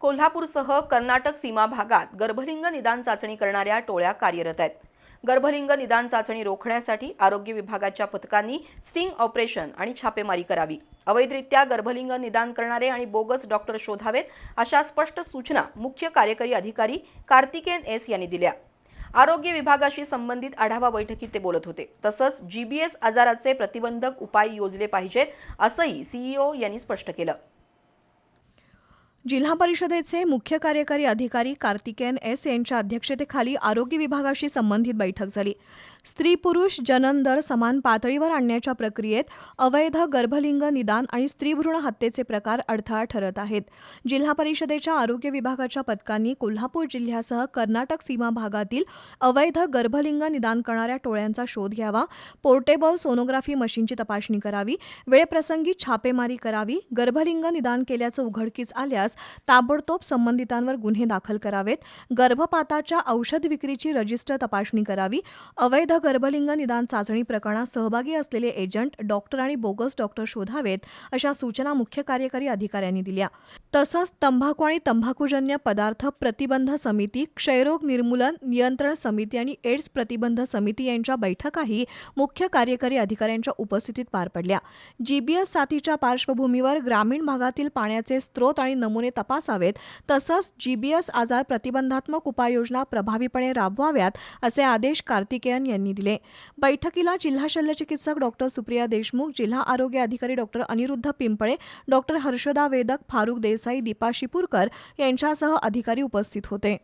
कोल्हापूरसह कर्नाटक सीमा भागात गर्भलिंग निदान चाचणी करणाऱ्या टोळ्या कार्यरत आहेत. गर्भलिंग निदान चाचणी रोखण्यासाठी आरोग्य विभागाच्या पथकांनी स्टिंग ऑपरेशन आणि छापेमारी करावी. अवैधरित्या गर्भलिंग निदान करणारे आणि बोगस डॉक्टर शोधावेत अशा स्पष्ट सूचना मुख्य कार्यकारी अधिकारी कार्तिकेन एस यांनी दिल्या. आरोग्य विभागाशी संबंधित आढावा बैठकीत ते बोलत होते. तसंच जीबीएस आजाराचे प्रतिबंधक उपाय योजले पाहिजेत असंही सीईओ यांनी स्पष्ट केलं. जिल्हा परिषदेचे मुख्य कार्यकारी अधिकारी कार्तिकेयन एस यांच्या अध्यक्षतेखाली आरोग्य विभागाशी संबंधित बैठक झाली. स्त्री पुरुष जनन दर समान पातळीवर आणण्याच्या प्रक्रियेत अवैध गर्भलिंग निदान आणि स्त्रीभ्रूण हत्येचे प्रकार अडथळा ठरत आहेत. जिल्हा परिषदेच्या आरोग्य विभागाच्या पथकांनी कोल्हापूर जिल्ह्यासह कर्नाटक सीमा भागातील अवैध गर्भलिंग निदान करणाऱ्या टोळ्यांचा शोध घ्यावा पोर्टेबल सोनोग्राफी मशीनची तपासणी करावी वेळप्रसंगी छापेमारी करावी गर्भलिंग निदान केल्याचं उघडकीस आल्यास ताबडतोब संबंधितांवर गुन्हे दाखल करावेत. गर्भपाताच्या औषध विक्रीची रजिस्टर तपासणी करावी. अवैध गर्भलिंग निदान चाचणी प्रकरणात सहभागी असलेले एजंट डॉक्टर आणि बोगस डॉक्टर शोधावेत अशा सूचना मुख्य कार्यकारी अधिकाऱ्यांनी दिल्या. तसंच तंबाखू आणि तंबाखूजन्य पदार्थ प्रतिबंध समिती क्षयरोग निर्मूलन नियंत्रण समिती आणि एड्स प्रतिबंध समिती यांच्या बैठकाही मुख्य कार्यकारी अधिकाऱ्यांच्या उपस्थितीत पार पडल्या. जीबीएस साथीच्या पार्श्वभूमीवर ग्रामीण भागातील पाण्याचे स्रोत आणि नमुने तपासावेत तसंच जीबीएस आजार प्रतिबंधात्मक उपाययोजना प्रभावीपणे राबवाव्यात असे आदेश कार्तिकेयन यांनी दिले. बैठकीला जिल्हा शल्यचिकित्सक डॉक्टर सुप्रिया देशमुख जिल्हा आरोग्य अधिकारी डॉक्टर अनिरुद्ध पिंपळे डॉक्टर हर्षदा वेदक फारुक देसाई दीपा शिपूरकर यांच्यासह अधिकारी उपस्थित होते.